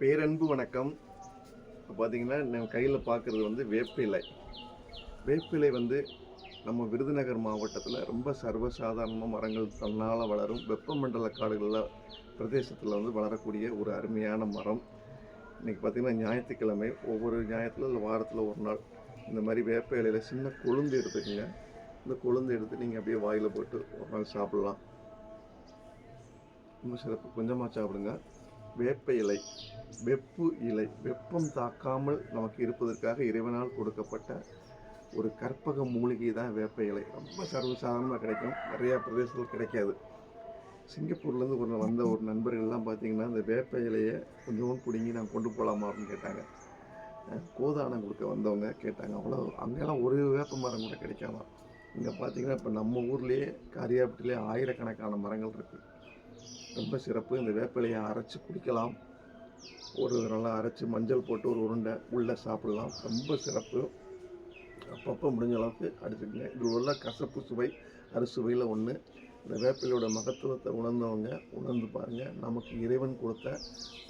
பேரன்பு வணக்கம். இப்போ பார்த்தீங்கன்னா நம்ம கையில் பார்க்குறது வந்து வேப்பிலை. வேப்பிலை வந்து நம்ம விருதுநகர் மாவட்டத்தில் ரொம்ப சர்வசாதாரணமாக மரங்கள் தன்னால் வளரும். வெப்பமண்டல காடுகளில் பிரதேசத்தில் வந்து வளரக்கூடிய ஒரு அருமையான மரம். இன்றைக்கி பார்த்திங்கன்னா ஞாயிற்றுக்கிழமை. ஒவ்வொரு ஞாயிற்றுல இல்லை வாரத்தில் ஒரு நாள். இந்த மாதிரி வேப்ப இலையில் சின்ன கொழுந்து எடுத்துக்கோங்க. இந்த கொழுந்து எடுத்து நீங்கள் அப்படியே வாயில் போட்டு ஒரு நாள் சாப்பிட்லாம். ரொம்ப சிறப்பு. கொஞ்சமாக சாப்பிடுங்க. வேப்ப இலை வெப்பு இலை வெப்பம் தாக்காமல் நமக்கு இருப்பதற்காக இறைவனால் கொடுக்கப்பட்ட ஒரு கற்பக மூலிகை தான் வேப்ப இலை. ரொம்ப சர்வசாதாரணமாக கிடைக்கும். நிறையா பிரதேசத்தில் கிடைக்காது. சிங்கப்பூர்லேருந்து ஒரு வந்த ஒரு நண்பர்கள்லாம் பார்த்தீங்கன்னா இந்த வேப்ப இலையை கொஞ்சம் பிடுங்கி நான் கொண்டு போகலாமா அப்படின்னு கேட்டாங்க. கோதானம் கொடுக்க வந்தவங்க கேட்டாங்க. அவ்வளோ அங்கெல்லாம் ஒரு வேப்ப மரம் கூட கிடைக்காதான். இங்கே பார்த்தீங்கன்னா இப்போ நம்ம ஊர்லேயே காரியாபட்டிலே ஆயிரக்கணக்கான மரங்கள் இருக்குது ரொம்ப சிறப்பு. இந்த வேப்பிலையை அரைச்சி குடிக்கலாம். ஒரு நல்லா அரைச்சி மஞ்சள் போட்டு ஒரு உருண்டை உள்ளே சாப்பிடலாம். ரொம்ப சிறப்பு. அப்பப்போ முடிஞ்ச அளவுக்கு அடிச்சுக்கங்க. இது உள்ள கசப்பு சுவை அறுசுவையில் ஒன்று இந்த வேப்பிலையோட மகத்துவத்தை உணர்ந்தவங்க உணர்ந்து பாருங்கள் நமக்கு இறைவன் கொடுத்த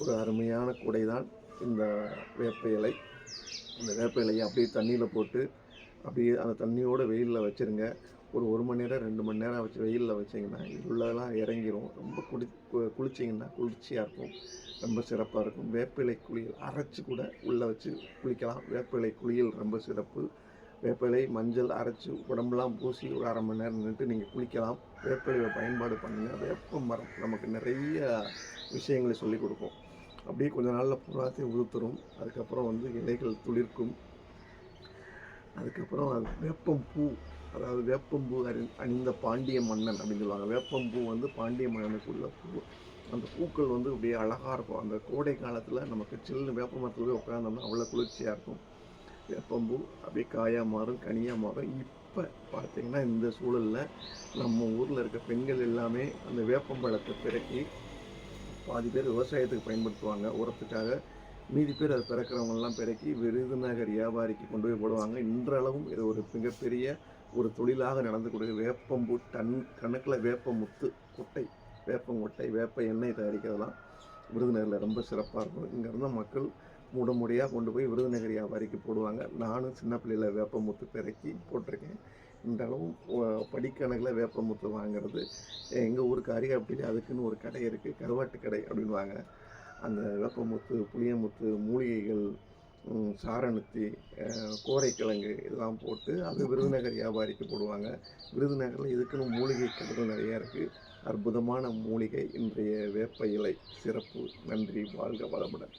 ஒரு அருமையான கொடை தான் இந்த வேப்ப இலை இந்த வேப்ப இலையை அப்படியே தண்ணியில் போட்டு அப்படியே அந்த தண்ணியோட வெயிலில் வச்சுருங்க. ஒரு ஒரு மணி நேரம் ரெண்டு மணி நேரம் வச்சு வெயிலில் வச்சிங்கன்னா உள்ளதெல்லாம் இறங்கிரும். ரொம்ப குடி கு- குளிச்சிங்கன்னா குளிர்ச்சியாக இருக்கும். ரொம்ப சிறப்பாக இருக்கும். வேப்பிலை குளியல் அரைச்சி கூட உள்ளே வச்சு குளிக்கலாம். வேப்பிலை குளியல் ரொம்ப சிறப்பு. வேப்பிலை மஞ்சள் அரைச்சி உடம்புலாம் பூசி ஒரு அரை மணி நேரம் நின்று நீங்கள் குளிக்கலாம். வேப்பிலையை பயன்பாடு பண்ணுங்கள் வேப்ப மரம் நமக்கு நிறைய விஷயங்களை சொல்லிக் கொடுக்கும். அப்படியே கொஞ்ச நாளில் புறாத்தையும் உதுத்துரும் அதுக்கப்புறம் வந்து இலைகள் துளிர்க்கும். அதுக்கப்புறம் அது வேப்பம் பூ அதாவது வேப்பம்பூ அறி அணிந்த பாண்டிய மன்னன் அப்படின்னு சொல்லுவாங்க. வேப்பம்பூ வந்து பாண்டிய மன்னனுக்குள்ள பூ. அந்த பூக்கள் வந்து அப்படியே அழகாக இருக்கும். அந்த கோடை காலத்தில் நமக்கு சில்லுன்னு வேப்ப மரத்தில் போய் உட்காந்தோம்னா அவ்வளோ குளிர்ச்சியாக இருக்கும். வேப்பம்பூ அப்படியே காயாக மாறும் கனியாக மாறும். இப்போ பார்த்தீங்கன்னா இந்த சூழலில் நம்ம ஊரில் இருக்க பெண்கள் எல்லாமே அந்த வேப்பம்பழத்தை பிறக்கி பாதி பேர் விவசாயத்துக்கு பயன்படுத்துவாங்க. உரத்துக்காக மீதி பேர் அதை பிறக்கிறவங்கெல்லாம் பிறக்கி விருதுநகர் வியாபாரிக்கு கொண்டு போய் போடுவாங்க. இன்றளவும் இது ஒரு மிகப்பெரிய ஒரு தொழிலாக நடந்து கொடுக்க வேப்பம்பூ டன் கணக்கில் வேப்ப முத்து கொட்டை வேப்பங்கொட்டை வேப்ப எண்ணெய் தயாரிக்கிறதெல்லாம் விருதுநகரில் ரொம்ப சிறப்பாக இருக்கும். இங்கேருந்து மக்கள் முடமுடியாக கொண்டு போய் விருதுநகர் வியாபாரிக்கு போடுவாங்க. நானும் சின்ன பிள்ளையில் வேப்பமுத்து பிறக்கி போட்டிருக்கேன். இந்த அளவும் படிக்கணக்கில் வேப்பமுத்து வாங்குறது. எங்கள் ஊருக்கு அரியாப்பட்டியில் அதுக்குன்னு ஒரு கடை இருக்குது கருவாட்டு கடை அப்படின்வாங்க அந்த வேப்பமுத்து புளியமுத்து மூலிகைகள் சாரணத்தி கோரைக்கிழங்கு இதெல்லாம் போட்டு அது விருதுநகர் வியாபாரிக்கு போடுவாங்க. விருதுநகரில் இதுக்குன்னு மூலிகை கடைகள் நிறைய இருக்குது அற்புதமான மூலிகை இன்றைய வேப்ப இலை சிறப்பு. நன்றி வாழ்க வளமுடன்.